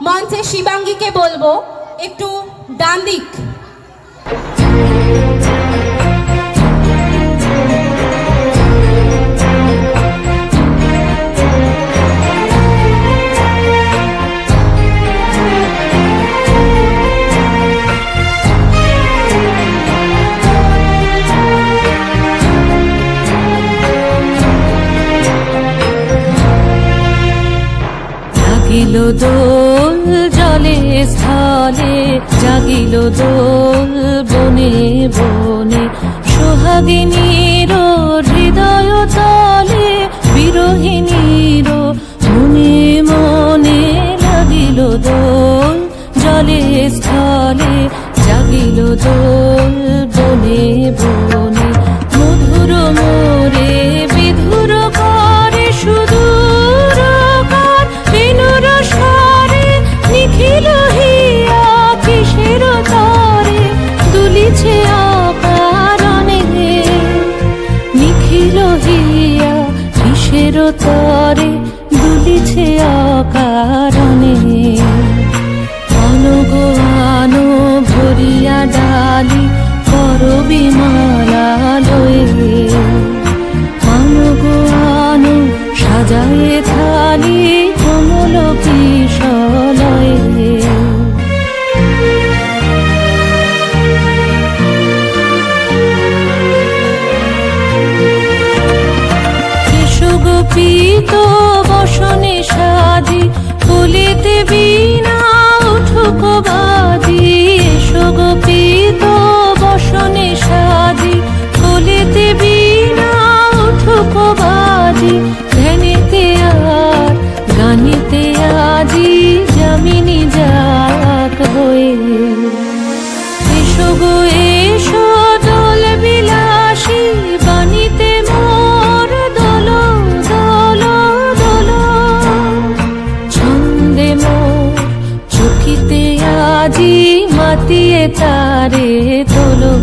মঞ্চে শিবাঙ্গীকে বলব একটু ডান দিক Lo. স্থলে স্থলে জাগিল দোল বনে বনে সোহাগিনী মনের তরে দুলিছে অকারণে। অনগো আনো ভরিয়া ডালি করবি মালা লয়ে আজি মাতিয়ে তারে তোলো।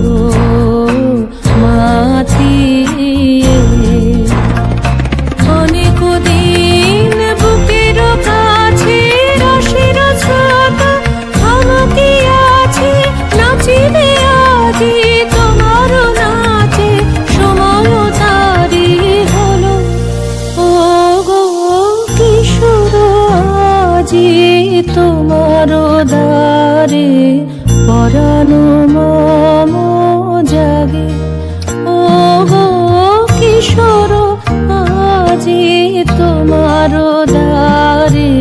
পরানো মম জাগে। ও কিশোর আজি তোমার দারে